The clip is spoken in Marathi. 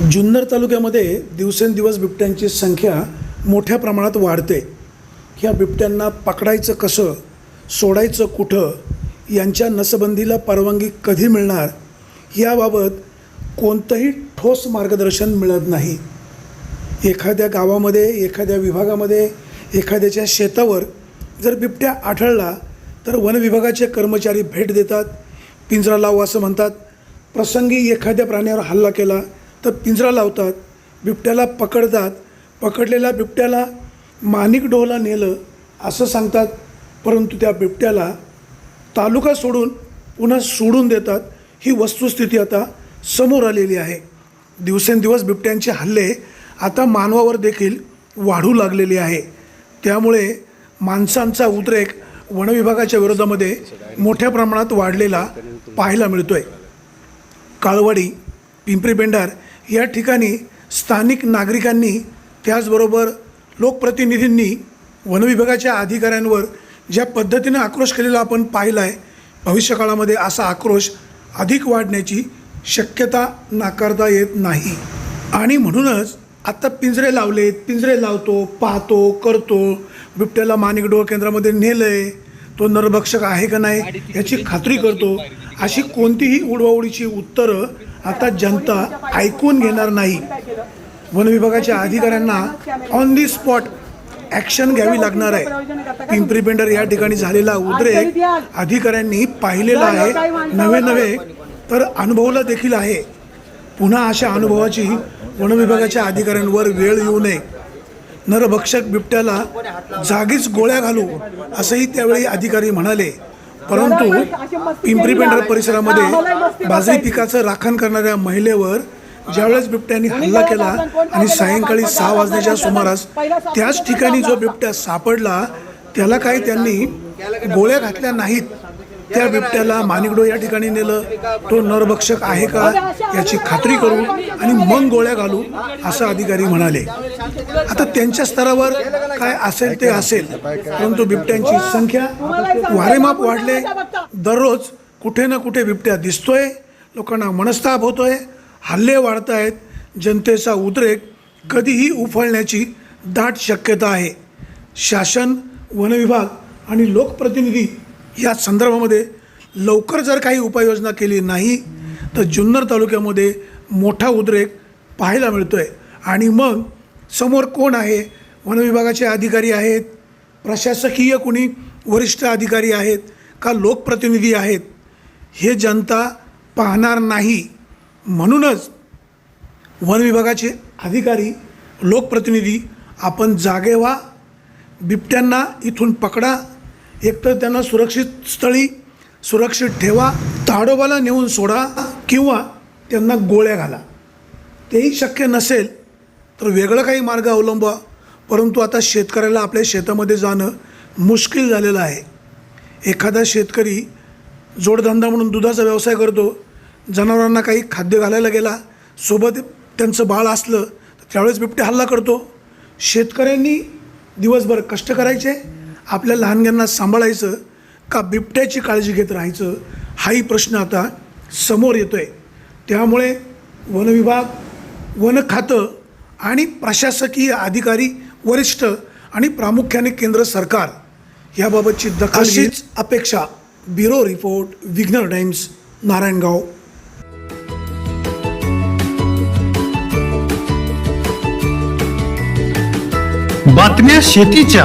जुन्नर तालुक्यामध्ये दिवसेंदिवस बिबट्यांची संख्या मोठ्या प्रमाणात वाढते. ह्या बिबट्यांना पकडायचं कसं सोडायचं कुठं यांच्या नसबंदीला परवानगी कधी मिळणार याबाबत कोणतंही ठोस मार्गदर्शन मिळत नाही. एखाद्या गावामध्ये एखाद्या विभागामध्ये एखाद्याच्या शेतावर जर बिबट्या आढळला तर वनविभागाचे कर्मचारी भेट देतात पिंजरा लावू असं म्हणतात. प्रसंगी एखाद्या प्राण्यावर हल्ला केला तर पिंजरा लावतात बिबट्याला पकडतात पकडलेल्या बिबट्याला मानिक डोहला नेलं असं सांगतात. परंतु त्या बिबट्याला तालुका सोडून पुन्हा सोडून देतात. ही वस्तुस्थिती आता समोर आलेली आहे. दिवसेंदिवस बिबट्यांचे हल्ले आता मानवावर देखील वाढू लागलेली आहे. त्यामुळे माणसांचा उद्रेक वनविभागाच्या विरोधामध्ये मोठ्या प्रमाणात वाढलेला पाहायला मिळतो आहे काळवाडी पिंपरी बेंडार या ठिकाणी स्थानिक नागरिकांनी त्याचबरोबर लोकप्रतिनिधींनी वनविभागाच्या अधिकाऱ्यांवर ज्या पद्धतीनं आक्रोश केलेला आपण पाहिला आहे भविष्यकाळामध्ये असा आक्रोश अधिक वाढण्याची शक्यता नाकारता येत नाही. आणि म्हणूनच आत्ता पिंजरे लावलेत पिंजरे लावतो पाहतो करतो. बिबट्याला माणिकडोळ केंद्रामध्ये नेलं आहे तो नरभक्षक आहे का नाही याची खात्री करतो. अशी कोणतीही उडवाउडीची उत्तरं आता जनता ऐकून घेणार नाही. वन विभागाच्या अधिकाऱ्यांना ऑन दी स्पॉट ॲक्शन घ्यावी लागणार आहे. पिंपरी पेंडर या ठिकाणी झालेला उद्रेक अधिकाऱ्यांनी पाहिलेला आहे. नवे नवे तर अनुभवला देखील आहे. पुन्हा अशा अनुभवाची वन विभागाच्या अधिकाऱ्यांवर वेळ येऊ नये. नरभक्षक बिबट्याला जागीच गोळ्या घालू असंही त्यावेळी अधिकारी म्हणाले. परंतु पिंपरी पेंढर परिसरामध्ये बाजरी पिकाचं राखण करणाऱ्या महिलेवर ज्यावेळेस बिबट्याने हल्ला केला आणि सायंकाळी सहा वाजण्याच्या सुमारास त्याच ठिकाणी जो बिबट्या सापडला त्याला काही त्यांनी गोळ्या घातल्या नाहीत. त्या बिबट्याला मानिकडो या ठिकाणी नेलं. तो नरभक्षक आहे का याची खात्री करू आणि मग गोळ्या घालू असं अधिकारी म्हणाले. आता त्यांच्या स्तरावर काय असेल ते असेल परंतु बिबट्यांची संख्या वारेमाप वाढले. दररोज कुठे ना कुठे बिबट्या दिसतोय लोकांना मनस्ताप होतोय हल्ले वाढत आहेत जनतेचा उद्रेक कधीही उफाळण्याची दाट शक्यता आहे. शासन वनविभाग आणि लोकप्रतिनिधी या संदर्भामध्ये लवकर जर काही उपाययोजना केली नाही तर जुन्नर तालुक्यामध्ये मोठा उद्रेक पाहायला मिळतो आहे आणि मग समोर कोण आहे? वनविभागाचे अधिकारी आहेत प्रशासकीय कुणी? वरिष्ठ अधिकारी आहेत का लोकप्रतिनिधी आहेत? हे जनता पाहणार नाही. म्हणूनच वनविभागाचे अधिकारी लोकप्रतिनिधी आपण जागे व्हा बिबट्यांना इथून पकडा एकतर त्यांना सुरक्षित स्थळी सुरक्षित ठेवा ताडोबाला नेऊन सोडा किंवा त्यांना गोळ्या घाला. तेही शक्य नसेल तर वेगळं काही मार्ग अवलंबा परंतु आता शेतकऱ्याला आपल्या शेतामध्ये जाणं मुश्किल झालेलं आहे. एखादा शेतकरी जोडधंदा म्हणून दुधाचा व्यवसाय करतो. जनावरांना काही खाद्य घालायला गेला सोबत त्यांचं बाळ असलं तर त्यावेळेस बिबटे हल्ला करतो. शेतकऱ्यांनी दिवसभर कष्ट करायचे आपल्या लहानग्यांना सांभाळायचं का बिबट्याची काळजी घेत राहायचं हाही प्रश्न आता समोर येतो आहे त्यामुळे वनविभाग वन खातं आणि प्रशासकीय अधिकारी वरिष्ठ आणि प्रामुख्याने केंद्र सरकार याबाबतची दखल अशीच अपेक्षा. Bureau report Vighnar Times Narayangaon. बातम्या शेतीच्या.